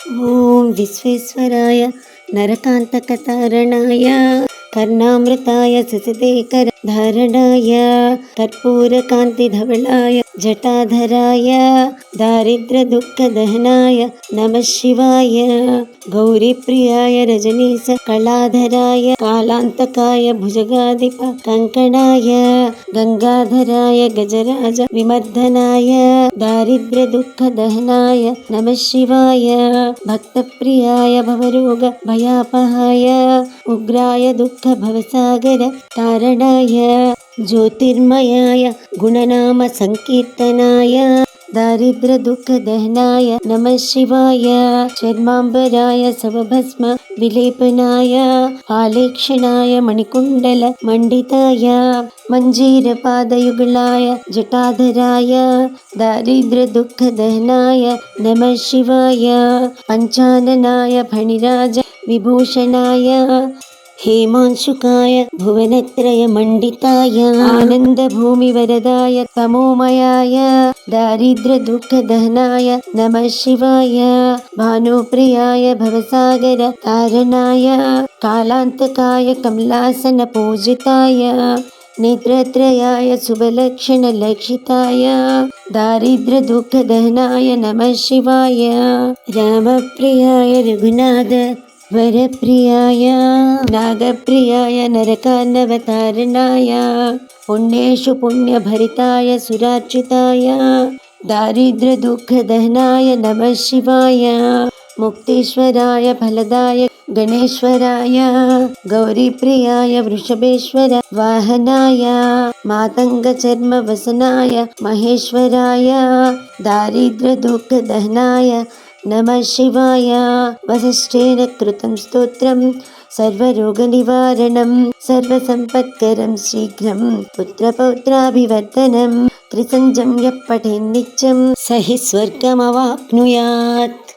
ఓం విశ్వేశ్వరాయ నరకాంతకతారణాయ कर्णामृताय ससदेकर धारणाय कर्पूरकान्तिधवलाय जटाधराय दारिद्र्यदुःखदहनाय नमः शिवाय गौरीप्रियाय रजनीश कलाधराय कालान्तकाय भुजगाधिप कङ्कणाय गङ्गाधराय गजराज विमर्दनाय दारिद्र्यदुःखदहनाय नमः शिवाय भक्तप्रियाय भवरोग भयापहाय उग्राय दुःखभवसागर तारणाय ज्योतिर्मयाय गुणनामसङ्कीर्तनाय दारिद्र्यदुःखदहनाय नमः शिवाय चर्माम्बराय सवभस्म विलेपनाय आलेक्षणाय मणिकुण्डल मण्डिताय मञ्जीरपादयुगलाय जटाधराय दारिद्र्यदुःखदहनाय नमः शिवाय पञ्चाननाय फणिराज विभूषणाय हेमांशुकाय भुवनत्रयमण्डिताय आनन्दभूमिवरदाय तमोमयाय दारिद्र्यदुःखदहनाय नमः शिवाय भानुप्रियाय भवसागर तारणाय कालान्तकाय कमलासनपूजिताय नेत्रत्रयाय शुभलक्षणलक्षिताय दारिद्र्यदुःखदहनाय नमः शिवाय रामप्रियाय रघुनाथ वरप्रियाय नागप्रियाय नरकान्नवतारणाय पुण्येषु पुण्यभरिताय सुरार्चिताय दारिद्र्यदुःखदहनाय नमः शिवाय मुक्तेश्वराय फलदाय गणेश्वराय गौरीप्रियाय वृषभेश्वर वाहनाय मातङ्गचर्मवसनाय महेश्वराय दारिद्र्यदुःखदहनाय नमः शिवाय। वसिष्ठेन कृतं स्तोत्रं सर्वरोगनिवारणं सर्वसम्पत्करं शीघ्रं पुत्रपौत्राभिवर्धनं त्रिसञ्जं यः पठेन्नित्यं स हि स्वर्गमवाप्नुयात्